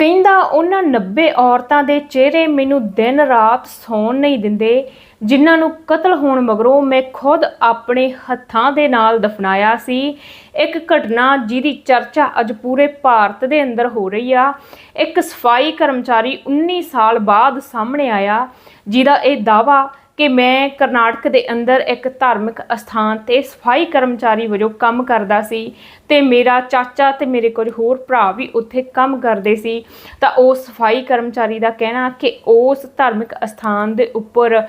ਕਹਿੰਦਾ ਉਹਨਾਂ 90 ਔਰਤਾਂ ਦੇ ਚਿਹਰੇ ਮੈਨੂੰ ਦਿਨ ਰਾਤ ਸੌਣ ਨਹੀਂ ਦਿੰਦੇ, ਜਿਨ੍ਹਾਂ ਨੂੰ ਕਤਲ ਹੋਣ ਮਗਰੋਂ ਮੈਂ ਖੁਦ ਆਪਣੇ ਹੱਥਾਂ ਦੇ ਨਾਲ ਦਫਨਾਇਆ ਸੀ। ਇੱਕ ਘਟਨਾ ਜਿਹਦੀ ਚਰਚਾ ਅੱਜ ਪੂਰੇ ਭਾਰਤ ਦੇ ਅੰਦਰ ਹੋ ਰਹੀ ਆ। ਇੱਕ ਸਫ਼ਾਈ ਕਰਮਚਾਰੀ 19 ਸਾਲ ਬਾਅਦ ਸਾਹਮਣੇ ਆਇਆ, ਜਿਹਦਾ ਇਹ ਦਾਵਾ ਕਿ ਮੈਂ ਕਰਨਾਟਕ ਦੇ ਅੰਦਰ ਇੱਕ ਧਾਰਮਿਕ ਅਸਥਾਨ ਤੇ ਸਫ਼ਾਈ ਕਰਮਚਾਰੀ ਵਜੋਂ ਕੰਮ ਕਰਦਾ ਸੀ ਤੇ ਮੇਰਾ ਚਾਚਾ ਤੇ ਮੇਰੇ ਕੁਝ ਹੋਰ ਭਰਾ ਵੀ ਉੱਥੇ ਕੰਮ ਕਰਦੇ ਸੀ, ਤਾਂ ਉਹ ਸਫ਼ਾਈ ਕਰਮਚਾਰੀ ਦਾ ਕਹਿਣਾ ਕਿ ਉਸ ਧਾਰਮਿਕ ਅਸਥਾਨ ਦੇ ਉੱਪਰ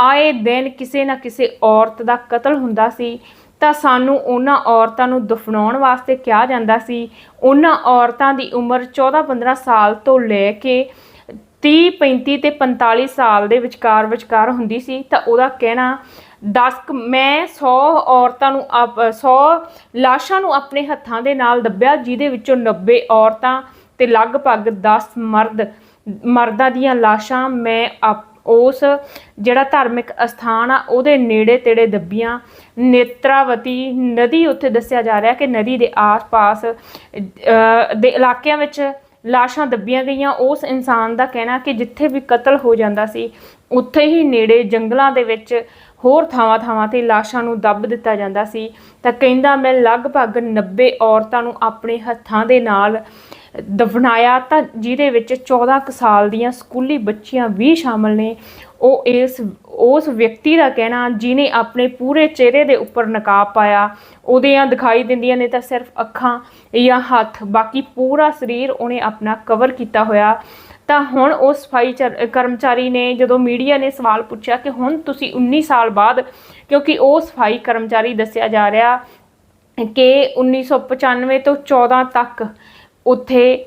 ਆਏ ਦਿਨ ਕਿਸੇ ਨਾ ਕਿਸੇ ਔਰਤ ਦਾ ਕਤਲ ਹੁੰਦਾ ਸੀ, ਤਾਂ ਸਾਨੂੰ ਉਹਨਾਂ ਔਰਤਾਂ ਨੂੰ ਦਫਨਾਉਣ ਵਾਸਤੇ ਕਿਹਾ ਜਾਂਦਾ ਸੀ। ਉਹਨਾਂ ਔਰਤਾਂ ਦੀ ਉਮਰ 14-15 ਸਾਲ ਤੋਂ ਲੈ ਕੇ 30 35 ਤੇ 45 ਸਾਲ ਦੇ ਵਿਚਕਾਰ ਵਿਚਕਾਰ ਹੁੰਦੀ ਸੀ ਤਾਂ ਉਹਦਾ ਕਹਿਣਾ 10 ਕੁ- ਮੈਂ 100 ਔਰਤਾਂ ਨੂੰ ਆਪ- 100 ਲਾਸ਼ਾਂ ਨੂੰ ਆਪਣੇ ਹੱਥਾਂ ਦੇ ਨਾਲ ਦੱਬਿਆ, ਜਿਹਦੇ ਵਿੱਚੋਂ 90 ਔਰਤਾਂ ਤੇ ਲਗਭਗ 10 ਮਰਦ, ਮਰਦਾਂ ਦੀਆਂ ਲਾਸ਼ਾਂ ਮੈਂ ਆਪ- ਉਸ ਜਿਹੜਾ ਧਾਰਮਿਕ ਅਸਥਾਨ ਆ, ਉਹਦੇ ਨੇੜੇ ਤੇੜੇ ਦੱਬੀਆਂ। ਨੇਤਰਾਵਤੀ ਨਦੀ ਉੱਥੇ ਦੱਸਿਆ ਜਾ ਰਿਹਾ ਕਿ ਨਦੀ ਦੇ ਆਸ-ਪਾਸ ਦੇ ਇਲਾਕਿਆਂ ਵਿੱਚ ਲਾਸ਼ਾਂ ਦੱਬੀਆਂ ਗਈਆਂ। ਉਸ ਇਨਸਾਨ ਦਾ ਕਹਿਣਾ ਕਿ ਜਿੱਥੇ ਵੀ ਕਤਲ ਹੋ ਜਾਂਦਾ ਸੀ, ਉੱਥੇ ਹੀ ਨੇੜੇ ਜੰਗਲਾਂ ਦੇ ਵਿੱਚ ਹੋਰ ਥਾਵਾਂ ਥਾਵਾਂ ਤੇ ਲਾਸ਼ਾਂ ਨੂੰ ਦੱਬ ਦਿੱਤਾ ਜਾਂਦਾ ਸੀ। ਤਾਂ ਕਹਿੰਦਾ, ਮੈਂ ਲਗਭਗ 90 ਔਰਤਾਂ ਨੂੰ ਆਪਣੇ ਹੱਥਾਂ ਦੇ ਨਾਲ ਦਫਨਾਇਆ ਤਾਂ ਜਿਹਦੇ ਵਿੱਚ 14 ਕੁ ਸਾਲ ਦੀਆਂ ਸਕੂਲੀ ਬੱਚੀਆਂ ਵੀ ਸ਼ਾਮਲ ਨੇ। ਉਹ ਇਸ, ਉਸ ਵਿਅਕਤੀ ਦਾ ਕਹਿਣਾ ਜਿਨੇ ਆਪਣੇ ਪੂਰੇ ਚਿਹਰੇ ਦੇ ਉੱਪਰ ਨਕਾਬ ਪਾਇਆ, ਉਹਦੀਆਂ ਦਿਖਾਈ ਦਿੰਦੀਆਂ ਨੇ ਤਾਂ ਸਿਰਫ ਅੱਖਾਂ ਜਾਂ ਹੱਥ, ਬਾਕੀ ਪੂਰਾ ਸਰੀਰ ਉਹਨੇ ਆਪਣਾ ਕਵਰ ਕੀਤਾ ਹੋਇਆ। ਤਾਂ ਹੁਣ ਉਹ ਸਫ਼ਾਈ ਚਰ- ਕਰਮਚਾਰੀ ਨੇ ਜਦੋਂ ਮੀਡੀਆ ਨੇ ਸਵਾਲ ਪੁੱਛਿਆ ਕਿ ਹੁਣ ਤੁਸੀਂ 19 ਸਾਲ ਬਾਅਦ, ਕਿਉਂਕਿ ਉਹ ਸਫ਼ਾਈ ਕਰਮਚਾਰੀ ਦੱਸਿਆ ਜਾ ਰਿਹਾ ਕਿ 1995 ਤੋਂ 14 ਤੱਕ ਉੱਥੇ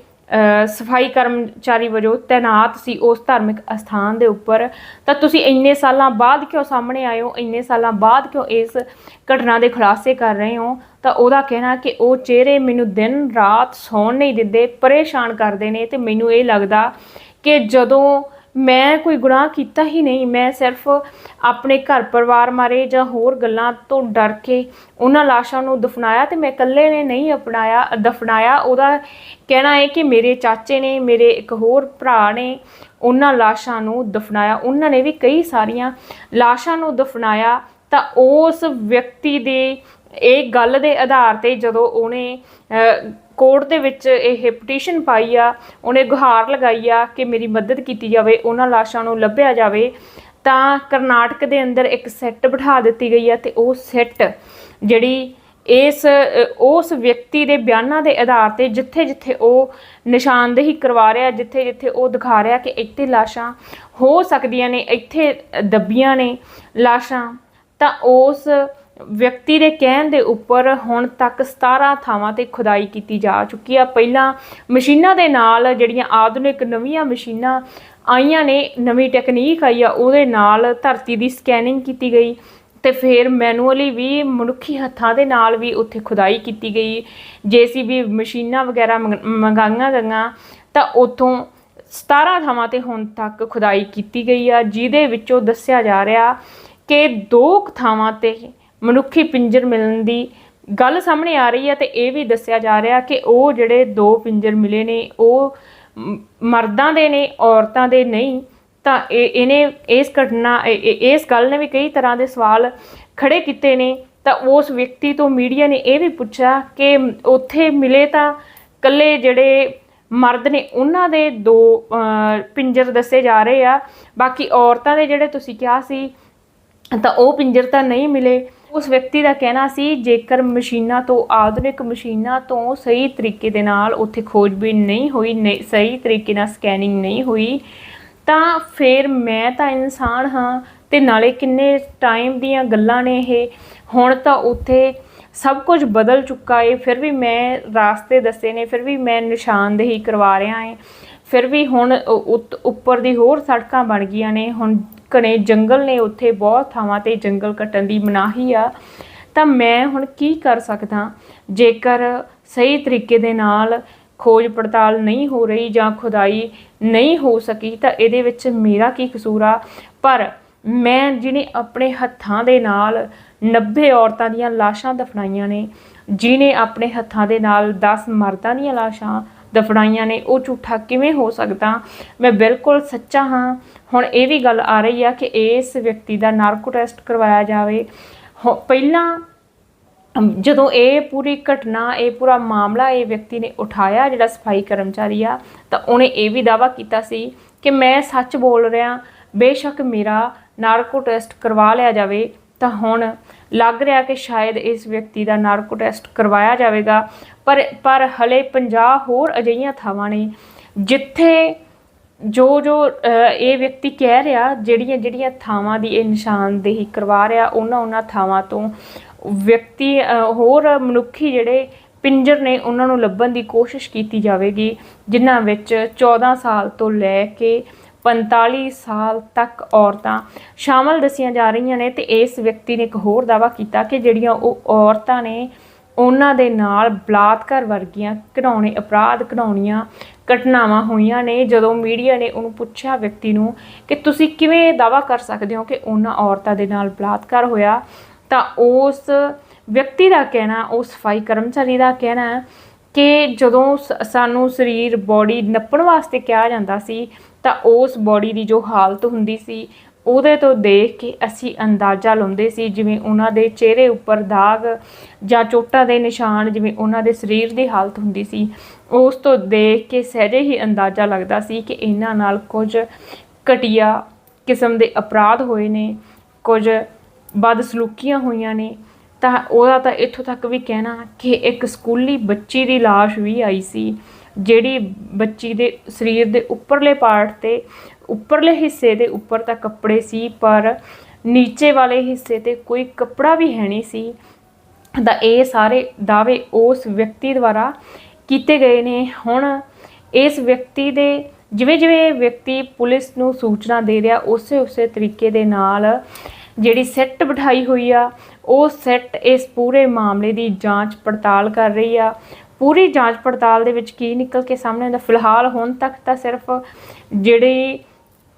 ਸਫ਼ਾਈ ਕਰਮਚਾਰੀ ਵਜੋਂ ਤੈਨਾਤ ਸੀ ਉਸ ਧਾਰਮਿਕ ਅਸਥਾਨ ਦੇ ਉੱਪਰ। ਤਾਂ ਤੁਸੀਂ ਇੰਨੇ ਸਾਲਾਂ ਬਾਅਦ ਕਿਉਂ ਸਾਹਮਣੇ ਆਏ ਹੋ? ਇੰਨੇ ਸਾਲਾਂ ਬਾਅਦ ਕਿਉਂ ਇਸ ਘਟਨਾ ਦੇ ਖੁਲਾਸੇ ਕਰ ਰਹੇ ਹੋ? ਤਾਂ ਉਹਦਾ ਕਹਿਣਾ ਕਿ ਉਹ ਚਿਹਰੇ ਮੈਨੂੰ ਦਿਨ ਰਾਤ ਸੌਣ ਨਹੀਂ ਦਿੰਦੇ, ਪਰੇਸ਼ਾਨ ਕਰਦੇ ਨੇ ਤੇ ਮੈਨੂੰ ਇਹ ਲੱਗਦਾ ਕਿ ਜਦੋਂ ਮੈਂ ਕੋਈ ਗੁਨਾਹ ਕੀਤਾ ਹੀ ਨਹੀਂ। ਮੈਂ ਸਿਰਫ ਆਪਣੇ ਘਰ ਪਰਿਵਾਰ ਮਾਰੇ ਜਾਂ ਹੋਰ ਗੱਲਾਂ ਤੋਂ ਡਰ ਕੇ ਉਹਨਾਂ ਲਾਸ਼ਾਂ ਨੂੰ ਦਫਨਾਇਆ ਤੇ ਮੈਂ ਇਕੱਲੇ ਨੇ ਨਹੀਂ ਅਪਣਾਇਆ, ਦਫਨਾਇਆ। ਉਹਦਾ ਕਹਿਣਾ ਹੈ ਕਿ ਮੇਰੇ ਚਾਚੇ ਨੇ, ਮੇਰੇ ਇੱਕ ਹੋਰ ਭਰਾ ਨੇ ਉਹਨਾਂ ਲਾਸ਼ਾਂ ਨੂੰ ਦਫਨਾਇਆ। ਉਹਨਾਂ ਨੇ ਵੀ ਕਈ ਸਾਰੀਆਂ ਲਾਸ਼ਾਂ ਨੂੰ ਦਫਨਾਇਆ। ਤਾਂ ਉਸ ਵਿਅਕਤੀ ਦੇ ਇਹ ਗੱਲ ਦੇ ਆਧਾਰ ਤੇ ਜਦੋਂ ਉਹਨੇ ਕੋਰਟ ਦੇ ਵਿੱਚ ਇਹ ਪਟੀਸ਼ਨ ਪਾਈ ਆ, ਉਹਨੇ ਗੁਹਾਰ ਲਗਾਈ ਆ ਕਿ ਮੇਰੀ ਮਦਦ ਕੀਤੀ ਜਾਵੇ, ਉਹਨਾਂ ਲਾਸ਼ਾਂ ਨੂੰ ਲੱਭਿਆ ਜਾਵੇ, ਤਾਂ ਕਰਨਾਟਕ ਦੇ ਅੰਦਰ ਇੱਕ ਸੈੱਟ ਬਿਠਾ ਦਿੱਤੀ ਗਈ ਆ ਤੇ ਉਹ ਸੈੱਟ ਜਿਹੜੀ ਇਸ, ਉਸ ਵਿਅਕਤੀ ਦੇ ਬਿਆਨਾਂ ਦੇ ਆਧਾਰ ਤੇ ਜਿੱਥੇ ਜਿੱਥੇ ਉਹ ਨਿਸ਼ਾਨਦੇਹੀ ਕਰਵਾ ਰਿਹਾ ਜਿੱਥੇ ਜਿੱਥੇ ਉਹ ਦਿਖਾ ਰਿਹਾ ਕਿ ਇੱਥੇ ਲਾਸ਼ਾਂ ਹੋ ਸਕਦੀਆਂ ਨੇ, ਇੱਥੇ ਦੱਬੀਆਂ ਨੇ ਲਾਸ਼ਾਂ, ਤਾਂ ਉਸ ਵਿਅਕਤੀ ਦੇ ਕਹਿਣ ਦੇ ਉੱਪਰ ਹੁਣ ਤੱਕ 17 ਥਾਵਾਂ ਤੇ ਖੁਦਾਈ ਕੀਤੀ ਜਾ ਚੁੱਕੀ ਆ। ਪਹਿਲਾਂ ਮਸ਼ੀਨਾਂ ਦੇ ਨਾਲ ਜਿਹੜੀਆਂ ਆਧੁਨਿਕ ਨਵੀਆਂ ਮਸ਼ੀਨਾਂ ਆਈਆਂ ਨੇ, ਨਵੀਂ ਟੈਕਨੀਕ ਆਈ ਆ, ਉਹਦੇ ਨਾਲ ਧਰਤੀ ਦੀ ਸਕੈਨਿੰਗ ਕੀਤੀ ਗਈ ਤੇ ਫਿਰ ਮੈਨੂਅਲੀ ਵੀ ਮਨੁੱਖੀ ਹੱਥਾਂ ਦੇ ਨਾਲ ਵੀ ਉੱਥੇ ਖੁਦਾਈ ਕੀਤੀ ਗਈ। ਜੀਸੀਬੀ ਮਸ਼ੀਨਾਂ ਵਗੈਰਾ ਮੰਗ- ਮੰਗਾਈਆਂ ਗਈਆਂ ਤਾਂ ਉਥੋਂ 17 ਥਾਵਾਂ ਤੇ ਹੁਣ ਤੱਕ ਖੁਦਾਈ ਕੀਤੀ ਗਈ ਆ, ਜਿਹਦੇ ਵਿੱਚੋਂ ਦੱਸਿਆ ਜਾ ਰਿਹਾ ਕਿ ਦੋ ਥਾਵਾਂ ਤੇ ਮਨੁੱਖੀ ਪਿੰਜਰ ਮਿਲਣ ਦੀ ਗੱਲ ਸਾਹਮਣੇ ਆ ਰਹੀ ਹੈ ਤੇ ਇਹ ਵੀ ਦੱਸਿਆ ਜਾ ਰਿਹਾ ਕਿ ਉਹ ਜਿਹੜੇ ਦੋ ਪਿੰਜਰ ਮਿਲੇ ਨੇ, ਉਹ ਮਰਦਾਂ ਦੇ ਨੇ, ਔਰਤਾਂ ਦੇ ਨਹੀਂ। ਤਾਂ ਇਹ, ਇਹਨੇ ਇਸ ਘਟਨਾ ਇਸ ਗੱਲ ਨੇ ਵੀ ਕਈ ਤਰ੍ਹਾਂ ਦੇ ਸਵਾਲ ਖੜੇ ਕੀਤੇ ਨੇ। ਤਾਂ ਉਸ ਵਿਅਕਤੀ ਤੋਂ ਮੀਡੀਆ ਨੇ ਇਹ ਵੀ ਪੁੱਛਿਆ ਕਿ ਉੱਥੇ ਮਿਲੇ ਤਾਂ ਕੱਲੇ ਜਿਹੜੇ ਮਰਦ ਨੇ, ਉਹਨਾਂ ਦੇ ਦੋ ਪਿੰਜਰ ਦੱਸੇ ਜਾ ਰਹੇ ਆ। ਬਾਕੀ ਔਰਤਾਂ ਦੇ ਜਿਹੜੇ ਤੁਸੀਂ ਕਿਹਾ ਸੀ, ਤਾਂ ਉਹ ਪਿੰਜਰ ਤਾਂ ਨਹੀਂ ਮਿਲੇ। ਉਸ ਵਿਅਕਤੀ ਦਾ ਕਹਿਣਾ ਸੀ, ਜੇਕਰ ਮਸ਼ੀਨਾਂ ਤੋਂ, ਆਧੁਨਿਕ ਮਸ਼ੀਨਾਂ ਤੋਂ ਸਹੀ ਤਰੀਕੇ ਦੇ ਨਾਲ ਉੱਥੇ ਖੋਜਬੀਨ ਨਹੀਂ ਹੋਈ, ਨਹੀਂ- ਸਹੀ ਤਰੀਕੇ ਨਾਲ ਸਕੈਨਿੰਗ ਨਹੀਂ ਹੋਈ, ਤਾਂ ਫਿਰ ਮੈਂ ਤਾਂ ਇਨਸਾਨ ਹਾਂ ਤੇ ਨਾਲੇ ਕਿੰਨੇ ਟਾਈਮ ਦੀਆਂ ਗੱਲਾਂ ਨੇ ਇਹ। ਹੁਣ ਤਾਂ ਉੱਥੇ ਸਭ ਕੁਝ ਬਦਲ ਚੁੱਕਾ ਏ, ਫਿਰ ਵੀ ਮੈਂ ਰਾਸਤੇ ਦੱਸੇ ਨੇ, ਫਿਰ ਵੀ ਮੈਂ ਨਿਸ਼ਾਨਦੇਹੀ ਕਰਵਾ ਰਿਹਾ ਏ, ਫਿਰ ਵੀ ਹੁਣ ਉ- ਉੱਪਰ ਦੀ ਹੋਰ ਸੜਕਾਂ ਬਣ ਗਈਆਂ ਨੇ, ਹੁਣ ਘਣੇ ਜੰਗਲ ਨੇ ਉੱਥੇ ਬਹੁਤ ਥਾਵਾਂ ਤੇ ਜੰਗਲ ਕੱਟਣ ਦੀ ਮਨਾਹੀ ਆ। ਤਾਂ ਮੈਂ ਹੁਣ ਕੀ ਕਰ ਸਕਦਾ? ਜੇਕਰ ਸਹੀ ਤਰੀਕੇ ਦੇ ਨਾਲ ਖੋਜ ਪੜਤਾਲ ਨਹੀਂ ਹੋ ਰਹੀ ਜਾਂ ਖੁਦਾਈ ਨਹੀਂ ਹੋ ਸਕੀ, ਤਾਂ ਇਹਦੇ ਵਿੱਚ ਮੇਰਾ ਕੀ ਕਸੂਰ ਆ? ਪਰ ਮੈਂ ਜਿਹਨੇ ਆਪਣੇ ਹੱਥਾਂ ਦੇ ਨਾਲ 90 ਔਰਤਾਂ ਦੀਆਂ ਲਾਸ਼ਾਂ ਦਫਨਾਈਆਂ ਨੇ, ਜਿਹਨੇ ਆਪਣੇ ਹੱਥਾਂ ਦੇ ਨਾਲ 10 ਮਰਦਾਂ ਦੀਆਂ ਲਾਸ਼ਾਂ ਦਫ਼ੜਾਈਆਂ ਨੇ, ਉਹ ਝੂਠਾ ਕਿਵੇਂ ਹੋ ਸਕਦਾ? ਮੈਂ ਬਿਲਕੁਲ ਸੱਚਾ ਹਾਂ। ਹੁਣ ਇਹ ਵੀ ਗੱਲ ਆ ਰਹੀ ਆ ਕਿ ਇਸ ਵਿਅਕਤੀ ਦਾ ਨਾਰਕੋ ਟੈਸਟ ਕਰਵਾਇਆ ਜਾਵੇ। ਹੋ- ਪਹਿਲਾਂ, ਜਦੋਂ ਇਹ ਪੂਰੀ ਘਟਨਾ, ਇਹ ਪੂਰਾ ਮਾਮਲਾ ਇਹ ਵਿਅਕਤੀ ਨੇ ਉਠਾਇਆ, ਜਿਹੜਾ ਸਫ਼ਾਈ ਕਰਮਚਾਰੀ ਆ, ਤਾਂ ਉਹਨੇ ਇਹ ਵੀ ਦਾਵਾ ਕੀਤਾ ਸੀ ਕਿ ਮੈਂ ਸੱਚ ਬੋਲ ਰਿਹਾ, ਬੇਸ਼ੱਕ ਮੇਰਾ ਨਾਰਕੋ ਟੈਸਟ ਕਰਵਾ ਲਿਆ ਜਾਵੇ। ਤਾਂ ਹੁਣ ਲੱਗ ਰਿਹਾ ਕਿ ਸ਼ਾਇਦ ਇਸ ਵਿਅਕਤੀ ਦਾ ਨਾਰਕੋ ਟੈਸਟ ਕਰਵਾਇਆ ਜਾਵੇਗਾ। ਪਰ ਪਰ ਹਲੇ 50 ਹੋਰ ਅਜਿਹੀਆਂ ਥਾਵਾਂ ਨੇ ਜਿੱਥੇ ਜੋ ਜੋ ਇਹ ਵਿਅਕਤੀ ਕਹਿ ਰਿਹਾ, ਜਿਹੜੀਆਂ ਜਿਹੜੀਆਂ ਥਾਵਾਂ ਦੀ ਇਹ ਨਿਸ਼ਾਨਦੇਹੀ ਕਰਵਾ ਰਿਹਾ, ਉਹਨਾਂ ਉਹਨਾਂ ਥਾਵਾਂ ਤੋਂ ਵਿਅਕਤੀ ਹੋਰ ਮਨੁੱਖੀ ਜਿਹੜੇ ਪਿੰਜਰ ਨੇ, ਉਹਨਾਂ ਨੂੰ ਲੱਭਣ ਦੀ ਕੋਸ਼ਿਸ਼ ਕੀਤੀ ਜਾਵੇਗੀ, ਜਿਨ੍ਹਾਂ ਵਿੱਚ 14 ਸਾਲ ਤੋਂ ਲੈ ਕੇ 45 ਸਾਲ ਤੱਕ ਔਰਤਾਂ ਸ਼ਾਮਲ ਦੱਸੀਆਂ ਜਾ ਰਹੀਆਂ ਨੇ ਤੇ ਇਸ ਵਿਅਕਤੀ ਨੇ ਇੱਕ ਹੋਰ ਦਾਵਾ ਕੀਤਾ ਕਿ ਜਿਹੜੀਆਂ ਉਹ ਔਰਤਾਂ ਨੇ, ਉਹਨਾਂ ਦੇ ਨਾਲ ਬਲਾਤਕਾਰ ਵਰਗੀਆਂ ਘਿਨਾਉਣੇ ਅਪਰਾਧ ਘਿਨਾਉਣੀਆਂ ਘਟਨਾਵਾਂ ਹੋਈਆਂ ਨੇ, ਜਦੋਂ ਮੀਡੀਆ ਨੇ ਉਹਨੂੰ ਪੁੱਛਿਆ ਵਿਅਕਤੀ ਨੂੰ ਕਿ ਤੁਸੀਂ ਕਿਵੇਂ ਦਾਵਾ ਕਰ ਸਕਦੇ ਹੋ ਕਿ ਉਹਨਾਂ ਔਰਤਾਂ ਦੇ ਨਾਲ ਬਲਾਤਕਾਰ ਹੋਇਆ, ਤਾਂ ਉਸ ਵਿਅਕਤੀ ਦਾ ਕਹਿਣਾ ਉਸ ਸਫ਼ਾਈ ਕਰਮਚਾਰੀ ਦਾ ਕਹਿਣਾ ਕਿ ਜਦੋਂ ਸ- ਸਾਨੂੰ ਸਰੀਰ ਬੋਡੀ ਨੱਪਣ ਵਾਸਤੇ ਕਿਹਾ ਜਾਂਦਾ ਸੀ ਤਾਂ ਉਸ ਬੋਡੀ ਦੀ ਜੋ ਹਾਲਤ ਹੁੰਦੀ ਸੀ, ਉਹਦੇ ਤੋਂ ਦੇਖ ਕੇ ਅਸੀਂ ਅੰਦਾਜ਼ਾ ਲਾਉਂਦੇ ਸੀ ਜਿਵੇਂ ਉਹਨਾਂ ਦੇ ਚਿਹਰੇ ਉੱਪਰ ਦਾਗ ਜਾਂ ਚੋਟਾਂ ਦੇ ਨਿਸ਼ਾਨ ਜਿਵੇਂ ਉਹਨਾਂ ਦੇ ਸਰੀਰ ਦੀ ਹਾਲਤ ਹੁੰਦੀ ਸੀ। ਉਸ ਤੋਂ ਦੇਖ ਕੇ ਸਹਿਜੇ ਹੀ ਅੰਦਾਜ਼ਾ ਲੱਗਦਾ ਸੀ ਕਿ ਇਹਨਾਂ ਨਾਲ ਕੁਝ ਘਟੀਆ ਕਿਸਮ ਦੇ ਅਪਰਾਧ ਹੋਏ ਨੇ, ਕੁਝ ਬਦਸਲੂਕੀਆਂ ਹੋਈਆਂ ਨੇ। ਤਾਂ ਉਹਦਾ ਤਾਂ ਇੱਥੋਂ ਤੱਕ ਵੀ ਕਹਿਣਾ ਕਿ ਇੱਕ ਸਕੂਲੀ ਬੱਚੀ ਦੀ ਲਾਸ਼ ਵੀ ਆਈ ਸੀ। ਜਿਹੜੀ ਬੱਚੀ ਦੇ ਸਰੀਰ ਦੇ ਉੱਪਰਲੇ ਪਾਰਟ ਤੇ, ਉੱਪਰਲੇ ਹਿੱਸੇ ਦੇ ਉੱਪਰ ਤਾਂ ਕੱਪੜੇ ਸੀ, ਪਰ ਨੀਚੇ ਵਾਲੇ ਹਿੱਸੇ ਤੇ ਕੋਈ ਕੱਪੜਾ ਵੀ ਹੈ ਨਹੀਂ ਸੀ। ਤਾਂ ਇਹ ਸਾਰੇ ਦਾਅਵੇ ਉਸ ਵਿਅਕਤੀ ਦੁਆਰਾ ਕੀਤੇ ਗਏ ਨੇ। ਹੁਣ ਇਸ ਵਿਅਕਤੀ ਦੇ ਜਿਵੇਂ ਜਿਵੇਂ ਵਿਅਕਤੀ ਪੁਲਿਸ ਨੂੰ ਸੂਚਨਾ ਦੇ ਰਿਹਾ ਉਸੇ ਉਸੇ ਤਰੀਕੇ ਦੇ ਨਾਲ ਜਿਹੜੀ ਸੈੱਟ ਬਿਠਾਈ ਹੋਈ ਆ, ਉਹ ਸੈੱਟ ਇਸ ਪੂਰੇ ਮਾਮਲੇ ਦੀ ਜਾਂਚ ਪੜਤਾਲ ਕਰ ਰਹੀ ਆ। ਪੂਰੀ ਜਾਂਚ ਪੜਤਾਲ ਦੇ ਵਿੱਚ ਕੀ ਨਿਕਲ ਕੇ ਸਾਹਮਣੇ ਆਉਂਦਾ, ਫਿਲਹਾਲ ਹੁਣ ਤੱਕ ਤਾਂ ਸਿਰਫ ਜਿਹੜੀ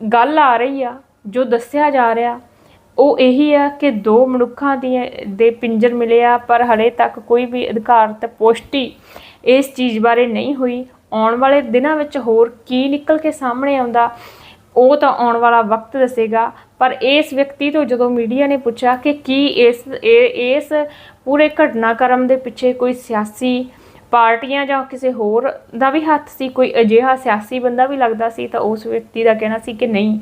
ਗੱਲ ਆ ਰਹੀ ਆ, ਜੋ ਦੱਸਿਆ ਜਾ ਰਿਹਾ, ਉਹ ਇਹੀ ਆ ਕਿ ਦੋ ਮਨੁੱਖਾਂ ਦੀ ਦੇ ਪਿੰਜਰ ਮਿਲੇ ਆ ਪਰ ਹਲੇ ਤੱਕ ਕੋਈ ਵੀ ਅਧਿਕਾਰਤ ਪੁਸ਼ਟੀ ਇਸ ਚੀਜ਼ ਬਾਰੇ ਨਹੀਂ ਹੋਈ। ਆਉਣ ਵਾਲੇ ਦਿਨਾਂ ਵਿੱਚ ਹੋਰ ਕੀ ਨਿਕਲ ਕੇ ਸਾਹਮਣੇ ਆਉਂਦਾ, ਉਹ ਤਾਂ ਆਉਣ ਵਾਲਾ ਵਕਤ ਦੱਸੇਗਾ। ਪਰ ਇਸ ਵਿਅਕਤੀ ਤੋਂ ਜਦੋਂ ਮੀਡੀਆ ਨੇ ਪੁੱਛਿਆ ਕਿ ਕੀ ਇਸ ਇਸ ਪੂਰੇ ਘਟਨਾਕ੍ਰਮ ਦੇ ਪਿੱਛੇ ਕੋਈ ਸਿਆਸੀ ਪਾਰਟੀਆਂ ਜਾਂ ਕਿਸੇ ਹੋਰ ਦਾ ਵੀ ਹੱਥ ਸੀ, ਕੋਈ ਅਜਿਹਾ ਸਿਆਸੀ ਬੰਦਾ ਵੀ ਲੱਗਦਾ ਸੀ ਤਾਂ ਉਸ ਵਿਅਕਤੀ ਦਾ ਕਹਿਣਾ ਸੀ ਕਿ ਨਹੀਂ।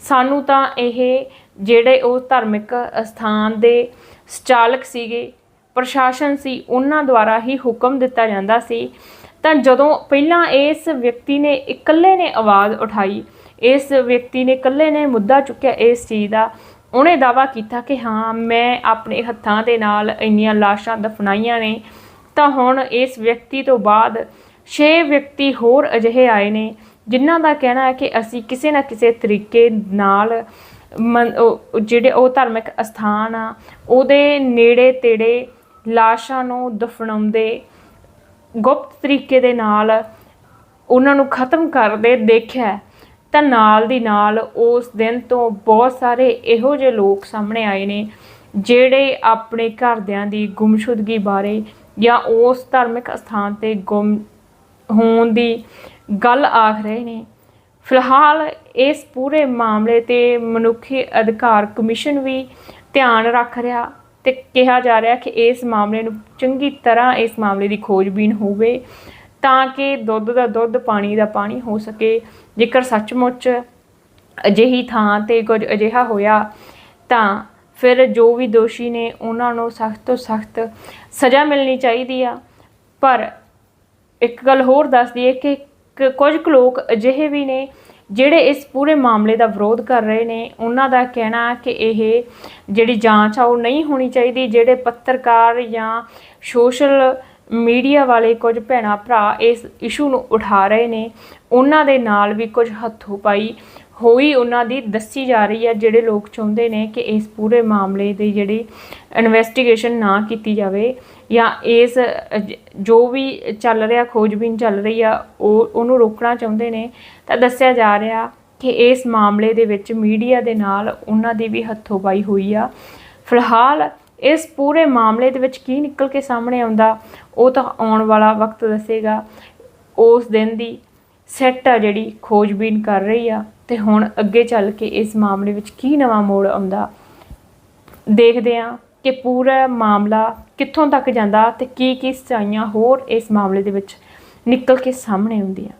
ਸਾਨੂੰ ਤਾਂ ਇਹ ਜਿਹੜੇ ਉਹ ਧਾਰਮਿਕ ਸਥਾਨ ਦੇ ਸੰਚਾਲਕ ਸੀਗੇ, ਪ੍ਰਸ਼ਾਸਨ ਸੀ, ਉਹਨਾਂ ਦੁਆਰਾ ਹੀ ਹੁਕਮ ਦਿੱਤਾ ਜਾਂਦਾ ਸੀ। ਤਾਂ ਜਦੋਂ ਪਹਿਲਾਂ ਇਸ ਵਿਅਕਤੀ ਨੇ ਇਕੱਲੇ ਨੇ ਆਵਾਜ਼ ਉਠਾਈ, ਇਸ ਵਿਅਕਤੀ ਨੇ ਇਕੱਲੇ ਨੇ ਮੁੱਦਾ ਚੁੱਕਿਆ ਇਸ ਚੀਜ਼ ਦਾ, ਉਹਨੇ ਦਾਵਾ ਕੀਤਾ ਕਿ ਹਾਂ, ਮੈਂ ਆਪਣੇ ਹੱਥਾਂ ਦੇ ਨਾਲ ਇੰਨੀਆਂ ਲਾਸ਼ਾਂ ਦਫਨਾਈਆਂ ਨੇ ਤਾਂ ਹੁਣ ਇਸ ਵਿਅਕਤੀ ਤੋਂ ਬਾਅਦ 6 ਵਿਅਕਤੀ ਹੋਰ ਅਜਿਹੇ ਆਏ ਨੇ, ਜਿਨ੍ਹਾਂ ਦਾ ਕਹਿਣਾ ਹੈ ਕਿ ਅਸੀਂ ਕਿਸੇ ਨਾ ਕਿਸੇ ਤਰੀਕੇ ਨਾਲ ਮਨ- ਉਹ- ਜਿਹੜੇ ਉਹ ਧਾਰਮਿਕ ਅਸਥਾਨ ਆ, ਉਹਦੇ ਨੇੜੇ ਤੇੜੇ ਲਾਸ਼ਾਂ ਨੂੰ ਦਫਨਾਉਂਦੇ, ਗੁਪਤ ਤਰੀਕੇ ਦੇ ਨਾਲ ਉਹਨਾਂ ਨੂੰ ਖਤਮ ਕਰਦੇ ਦੇਖਿਆ ਤਾਂ ਨਾਲ ਦੀ ਨਾਲ ਉਸ ਦਿਨ ਤੋਂ ਬਹੁਤ ਸਾਰੇ ਇਹੋ ਜਿਹੇ ਲੋਕ ਸਾਹਮਣੇ ਆਏ ਨੇ, ਜਿਹੜੇ ਆਪਣੇ ਘਰਦਿਆਂ ਦੀ ਗੁੰਮਸ਼ੁਦਗੀ ਬਾਰੇ ਜਾਂ ਉਸ ਧਾਰਮਿਕ ਸਥਾਨ ਤੇ ਗੁੰਮ ਹੋਣ ਦੀ ਗੱਲ ਆਖ ਰਹੇ ਨੇ। ਫਿਲਹਾਲ ਇਸ ਪੂਰੇ ਮਾਮਲੇ ਤੇ ਮਨੁੱਖੀ ਅਧਿਕਾਰ ਕਮਿਸ਼ਨ ਵੀ ਧਿਆਨ ਰੱਖ ਰਿਹਾ ਤੇ ਕਿਹਾ ਜਾ ਰਿਹਾ ਕਿ ਇਸ ਮਾਮਲੇ ਨੂੰ ਚੰਗੀ ਤਰ੍ਹਾਂ ਇਸ ਮਾਮਲੇ ਦੀ ਖੋਜਬੀਨ ਹੋਵੇ ਤਾਂ ਕਿ ਦੁੱਧ ਦਾ ਦੁੱਧ, ਪਾਣੀ ਦਾ ਪਾਣੀ ਹੋ ਸਕੇ। ਜੇਕਰ ਸੱਚਮੁੱਚ ਅਜਿਹੀ ਥਾਂ ਤੇ ਕੁਝ ਅਜਿਹਾ ਹੋਇਆ ਤਾਂ ਫਿਰ ਜੋ ਵੀ ਦੋਸ਼ੀ ਨੇ ਉਹਨਾਂ ਨੂੰ ਸਖਤ ਤੋਂ ਸਖਤ ਸਜ਼ਾ ਮਿਲਣੀ ਚਾਹੀਦੀ ਆ। ਪਰ ਇੱਕ ਗੱਲ ਹੋਰ ਦੱਸ ਦਈਏ ਕਿ ਕੁਝ ਕੁ ਲੋਕ ਅਜਿਹੇ ਵੀ ਨੇ ਜਿਹੜੇ ਇਸ ਪੂਰੇ ਮਾਮਲੇ ਦਾ ਵਿਰੋਧ ਕਰ ਰਹੇ ਨੇ। ਉਹਨਾਂ ਦਾ ਕਹਿਣਾ ਕਿ ਇਹ ਜਿਹੜੀ ਜਾਂਚ ਆ ਉਹ ਨਹੀਂ ਹੋਣੀ ਚਾਹੀਦੀ, ਜਿਹੜੇ ਪੱਤਰਕਾਰ ਜਾਂ ਸੋਸ਼ਲ ਮੀਡੀਆ ਵਾਲੇ ਕੁਝ ਭੈਣਾ ਭਰਾ ਇਸ ਇਸ਼ੂ ਨੂੰ ਉਠਾ ਰਹੇ ਨੇ, ਉਹਨਾਂ ਦੇ ਨਾਲ ਵੀ ਕੁਝ ਹੱਥੋਂ ਪਾਈ ਹੋਈ ਉਹਨਾਂ ਦੀ ਦੱਸੀ ਜਾ ਰਹੀ ਹੈ, ਜਿਹੜੇ ਲੋਕ ਚਾਹੁੰਦੇ ਨੇ ਕਿ ਇਸ ਪੂਰੇ ਮਾਮਲੇ ਦੀ ਜਿਹੜੀ ਇਨਵੈਸਟੀਗੇਸ਼ਨ ਨਾ ਕੀਤੀ ਜਾਵੇ ਜਾਂ ਇਸ, ਜੋ ਵੀ ਚੱਲ ਰਿਹਾ, ਖੋਜਬੀਨ ਚੱਲ ਰਹੀ ਆ, ਉਹ, ਉਹਨੂੰ ਰੋਕਣਾ ਚਾਹੁੰਦੇ ਨੇ, ਤਾਂ ਦੱਸਿਆ ਜਾ ਰਿਹਾ ਕਿ ਇਸ ਮਾਮਲੇ ਦੇ ਵਿੱਚ ਮੀਡੀਆ ਦੇ ਨਾਲ ਉਹਨਾਂ ਦੀ ਵੀ ਹੱਥੋਂ ਹੋਈ ਆ। ਫਿਲਹਾਲ ਇਸ ਪੂਰੇ ਮਾਮਲੇ ਦੇ ਵਿੱਚ ਕੀ ਨਿਕਲ ਕੇ ਸਾਹਮਣੇ ਆਉਂਦਾ, ਉਹ ਤਾਂ ਆਉਣ ਵਾਲਾ ਵਕਤ ਦੱਸੇਗਾ। ਉਸ ਦਿਨ ਦੀ ਸੈੱਟ ਆ ਜਿਹੜੀ, ਖੋਜਬੀਨ ਕਰ ਰਹੀ ਆ ਤੇ ਹੁਣ ਅੱਗੇ ਚੱਲ ਕੇ ਇਸ ਮਾਮਲੇ ਵਿੱਚ ਕੀ ਨਵਾਂ ਮੋੜ ਆਉਂਦਾ। ਦੇਖਦੇ ਹਾਂ ਕਿ ਪੂਰਾ ਮਾਮਲਾ ਕਿੱਥੋਂ ਤੱਕ ਜਾਂਦਾ ਤੇ ਕੀ ਕੀ ਸਚਾਈਆਂ ਹੋਰ ਇਸ ਮਾਮਲੇ ਦੇ ਵਿੱਚ ਨਿਕਲ ਕੇ ਸਾਹਮਣੇ ਆਉਂਦੀਆਂ।